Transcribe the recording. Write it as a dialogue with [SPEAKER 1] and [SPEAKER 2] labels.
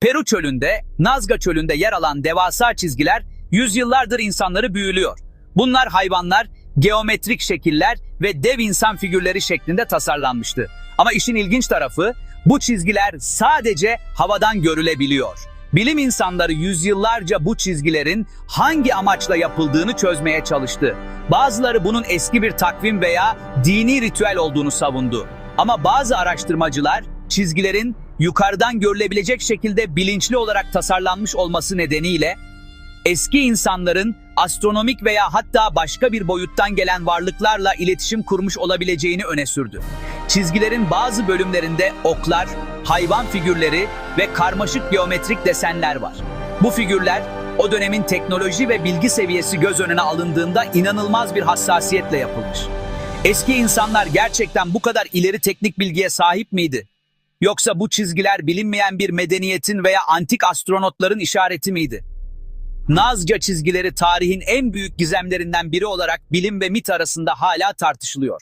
[SPEAKER 1] Peru çölünde, Nazca çölünde yer alan devasa çizgiler yüzyıllardır insanları büyülüyor. Bunlar hayvanlar, geometrik şekiller ve dev insan figürleri şeklinde tasarlanmıştı. Ama işin ilginç tarafı bu çizgiler sadece havadan görülebiliyor. Bilim insanları yüzyıllarca bu çizgilerin hangi amaçla yapıldığını çözmeye çalıştı. Bazıları bunun eski bir takvim veya dini ritüel olduğunu savundu. Ama bazı araştırmacılar çizgilerin yukarıdan görülebilecek şekilde bilinçli olarak tasarlanmış olması nedeniyle eski insanların astronomik veya hatta başka bir boyuttan gelen varlıklarla iletişim kurmuş olabileceğini öne sürdü. Çizgilerin bazı bölümlerinde oklar, hayvan figürleri ve karmaşık geometrik desenler var. Bu figürler o dönemin teknoloji ve bilgi seviyesi göz önüne alındığında inanılmaz bir hassasiyetle yapılmış. Eski insanlar gerçekten bu kadar ileri teknik bilgiye sahip miydi? Yoksa bu çizgiler bilinmeyen bir medeniyetin veya antik astronotların işareti miydi? Nazca çizgileri tarihin en büyük gizemlerinden biri olarak bilim ve mit arasında hala tartışılıyor.